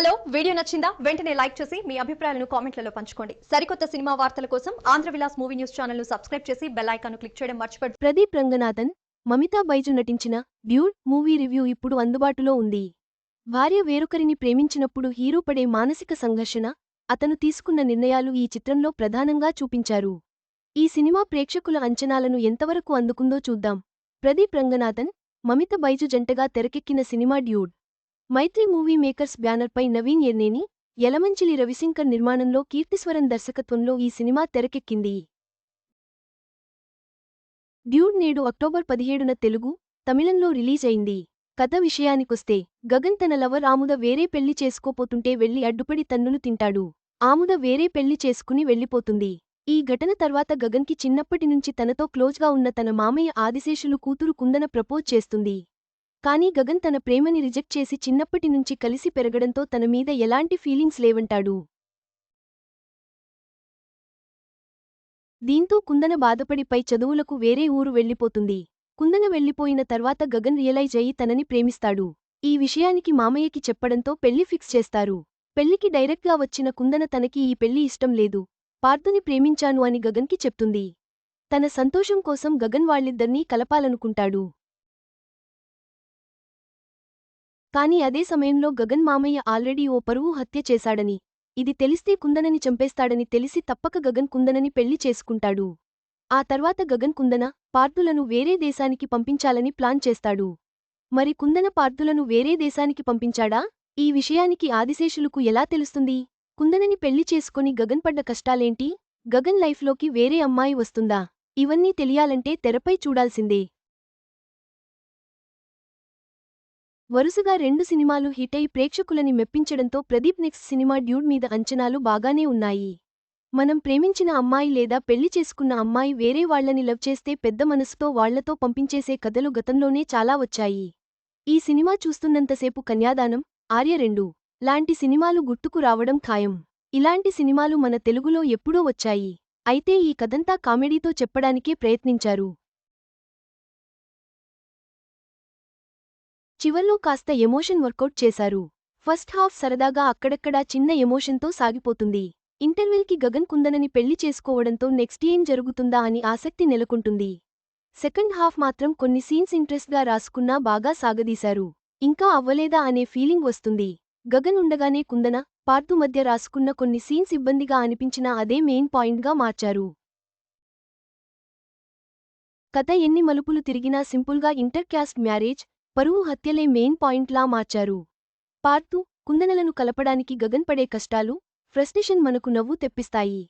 Hello video నచ్చిందా? వెంటనే like చేసి మీ అభిప్రాయాలను కామెంట్లలో పంచుకోండి. సరికొత్త సినిమా వార్తల కోసం ఆంధ్ర విలాస్ మూవీ న్యూస్ ఛానల్ను సబ్స్క్రైబ్ చేసి బెల్ ఐకాన్ క్లిక్ చేయడం మర్చిపోండి ప్రదీప్ రంగనాథన్ మమితా బైజు నటించిన డ్యూడ్ మూవీ రివ్యూ ఇప్పుడు అందుబాటులో ఉంది. భార్య వేరొకరిని ప్రేమించినప్పుడు హీరో పడే మానసిక సంఘర్షణ అతను తీసుకున్న నిర్ణయాలు ఈ చిత్రంలో ప్రధానంగా చూపించారు. ఈ సినిమా ప్రేక్షకుల అంచనాలను ఎంతవరకు అందుకుందో చూద్దాం. ప్రదీప్ రంగనాథన్ మమిత బైజు జంటగా తెరకెక్కిన cinema Dude. Mythri movie makers బ్యానర్పై నవీన్ ఎర్నేని యలమంచిలి రవిశంకర్ నిర్మాణంలో కీర్తిస్వరన్ దర్శకత్వంలో ఈ సినిమా తెరకెక్కింది. డ్యూడ్ నేడు అక్టోబర్ పదిహేడున తెలుగు తమిళంలో రిలీజ్ అయింది. కథ విషయానికొస్తే గగన్ తన లవర్ ఆముద వేరే పెళ్ళి చేసుకోపోతుంటే వెళ్ళి అడ్డుపడి తన్నులు తింటాడు. ఆముద వేరే పెళ్ళి చేసుకుని వెళ్ళిపోతుంది ఈ ఘటన తర్వాత గగన్కి చిన్నప్పటినుంచి తనతో క్లోజ్గా ఉన్న తన మామయ్య ఆదిశేషులు కూతురు కుందన ప్రపోజ్ చేస్తుంది. కానీ గగన్ తన ప్రేమని రిజెక్ట్ చేసి చిన్నప్పటినుంచి కలిసి పెరగడంతో తన మీద ఎలాంటి ఫీలింగ్స్ లేవంటాడు. దీంతో కుందన బాధపడిపై చదువులకు వేరే ఊరు వెళ్ళిపోతుంది కుందన వెళ్ళిపోయిన తర్వాత గగన్ రియలైజ్ అయ్యి తనని ప్రేమిస్తాడు. ఈ విషయానికి మామయ్యకి చెప్పడంతో పెళ్ళి ఫిక్స్ చేస్తారు. పెళ్ళికి డైరెక్ట్గా వచ్చిన కుందన తనకి ఈ పెళ్ళి ఇష్టం లేదు. పార్థుని ప్రేమించాను అని గగన్కి చెప్తుంది. తన సంతోషం కోసం గగన్ వాళ్ళిద్దర్నీ కలపాలనుకుంటాడు. కాని అదే సమయంలో గగన్ మామయ్య ఆల్రెడీ ఓ పరువు హత్య చేశాడని ఇది తెలిస్తే కుందనని చంపేస్తాడని తెలిసి తప్పక గగన్ కుందనని పెళ్ళి చేసుకుంటాడు. ఆ తర్వాత గగన్ కుందన పార్థులను వేరే దేశానికి పంపించాలని ప్లాన్ చేస్తాడు. మరి కుందన పార్థులను వేరే దేశానికి పంపించాడా? ఈ విషయానికి ఆదిశేషులకు ఎలా తెలుస్తుంది? కుందనని పెళ్ళి చేసుకుని గగన్ పడ్డ కష్టాలేంటి? గగన్ లైఫ్లోకి వేరే అమ్మాయి వస్తుందా? ఇవన్నీ తెలియాలంటే తెరపై చూడాల్సిందే. వరుసగా రెండు సినిమాలు హిట్ అయి ప్రేక్షకులని మెప్పించడంతో ప్రదీప్ నెక్స్ట్ సినిమా డ్యూడ్ మీద అంచనాలు బాగానే ఉన్నాయి. మనం ప్రేమించిన అమ్మాయి లేదా పెళ్ళి చేసుకున్న అమ్మాయి వేరే వాళ్ళని లవ్ చేస్తే పెద్ద మనసుతో వాళ్ళతో పంపించేసే కథలు గతంలోనే చాలా వచ్చాయి. ఈ సినిమా చూస్తున్నంతసేపు కన్యాదానం ఆర్య రెండు. లాంటి సినిమాలు గుర్తుకు రావడం ఖాయం. ఇలాంటి సినిమాలు మన తెలుగులో ఎప్పుడో వచ్చాయి. అయితే ఈ కథంతా కామెడీతో చెప్పడానికే ప్రయత్నించారు. చివర్లో కాస్త ఎమోషన్ వర్కౌట్ చేశారు. ఫస్ట్ హాఫ్ సరదాగా అక్కడక్కడా చిన్న ఎమోషన్తో సాగిపోతుంది. ఇంటర్వెల్కి గగన్ కుందనని పెళ్ళి చేసుకోవడంతో నెక్స్ట్ ఏం జరుగుతుందా అని ఆసక్తి నెలకొంటుంది. సెకండ్ హాఫ్ మాత్రం కొన్ని సీన్స్ ఇంట్రెస్ట్గా రాసుకున్నా బాగా సాగదీశారు. ఇంకా అవ్వలేదా అనే ఫీలింగ్ వస్తుంది. గగన్ ఉండగానే కుందన పార్థు మధ్య రాసుకున్న కొన్ని సీన్స్ ఇబ్బందిగా అనిపించినా అదే మెయిన్ పాయింట్గా మార్చారు. కథ ఎన్ని మలుపులు తిరిగినా సింపుల్గా ఇంటర్ క్యాస్ట్ మ్యారేజ్ పరువు హత్యలే మెయిన్ పాయింట్లా మార్చారు. పార్తు కుందనలను కలపడానికి గగన్ పడే కష్టాలు ఫ్రస్టేషన్ మనకు నవ్వు తెప్పిస్తాయి.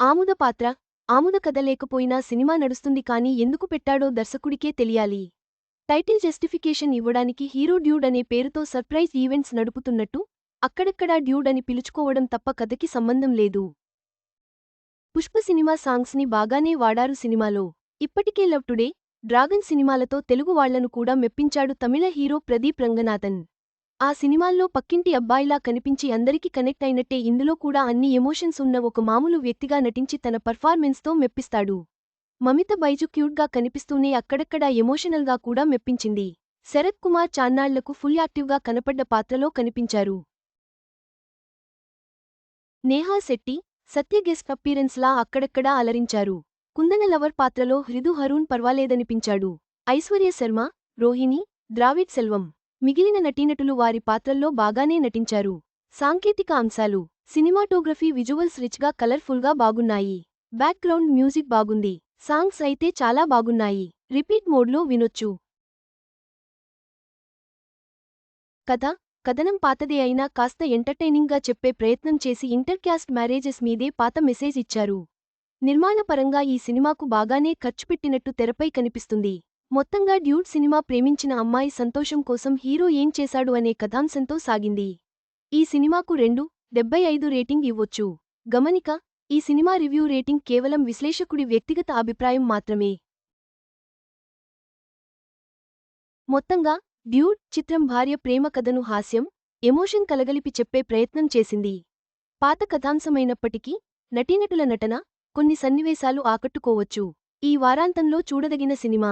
ఆముద పాత్ర ఆముద కథ లేకపోయినా సినిమా నడుస్తుంది కానీ ఎందుకు పెట్టాడో దర్శకుడికే తెలియాలి. టైటిల్ జస్టిఫికేషన్ ఇవ్వడానికి హీరో డ్యూడ్ అనే పేరుతో సర్ప్రైజ్ ఈవెంట్స్ నడుపుతున్నట్టు అక్కడక్కడా డ్యూడ్ అని పిలుచుకోవడం తప్ప కథకి సంబంధం లేదు. పుష్ప సినిమా సాంగ్స్ని బాగానే వాడారు సినిమాలో. ఇప్పటికే లవ్ టుడే డ్రాగన్ సినిమాలతో తెలుగు వాళ్ళను కూడా మెప్పించాడు తమిళ హీరో ప్రదీప్ రంగనాథన్. ఆ సినిమాల్లో పక్కింటి అబ్బాయిలా కనిపించి అందరికీ కనెక్ట్ అయినట్టే ఇందులో కూడా అన్ని ఎమోషన్స్ ఉన్న ఒక మామూలు వ్యక్తిగా నటించి తన పర్ఫార్మెన్స్తో మెప్పిస్తాడు. మమిత బైజు క్యూట్గా కనిపిస్తూనే అక్కడక్కడా ఎమోషనల్గా కూడా మెప్పించింది. శరత్ కుమార్ చాన్నాళ్ళకు ఫుల్ యాక్టివ్గా కనపడ్డ పాత్రలో కనిపించారు. నేహా శెట్టి సత్య గెస్ట్ అప్పీరెన్స్లా అక్కడక్కడా అలరించారు. కుందన లవర్ పాత్రలో హృదు హరూన్ పర్వాలేదనిపించాడు. ఐశ్వర్య శర్మ రోహిణి ద్రావిడ్ సెల్వం. మిగిలిన నటీనటులు వారి పాత్రల్లో బాగానే నటించారు. సాంకేతిక అంశాలు సినిమాటోగ్రఫీ విజువల్స్ రిచ్గా కలర్ఫుల్గా బాగున్నాయి. బ్యాక్గ్రౌండ్ మ్యూజిక్ బాగుంది. సాంగ్స్ అయితే చాలా బాగున్నాయి. రిపీట్ మోడ్లో వినొచ్చు. కథ కథనం పాతదే అయినా కాస్త ఎంటర్టైనింగ్గా చెప్పే ప్రయత్నం చేసి ఇంటర్క్యాస్ట్ మ్యారేజెస్ మీదే పాత మెసేజ్ ఇచ్చారు. నిర్మాణపరంగా ఈ సినిమాకు బాగానే ఖర్చు పెట్టినట్టు తెరపై కనిపిస్తుంది. మొత్తంగా డ్యూడ్ సినిమా ప్రేమించిన అమ్మాయి సంతోషం కోసం హీరో ఏం చేశాడు అనే కథాంశంతో సాగింది. ఈ సినిమాకు రెండు డెబ్బై ఐదు రేటింగ్ ఇవ్వొచ్చు. గమనిక ఈ సినిమా రివ్యూ రేటింగ్ కేవలం విశ్లేషకుడి వ్యక్తిగత అభిప్రాయం మాత్రమే. మొత్తంగా డ్యూడ్ చిత్రం భార్య ప్రేమ కథను హాస్యం ఎమోషన్ కలగలిపి చెప్పే ప్రయత్నం చేసింది. పాత కథాంశమైనప్పటికీ నటీనటుల నటన కొన్ని సన్నివేశాలు ఆకట్టుకోవచ్చు. ఈ వారాంతంలో చూడదగిన సినిమా.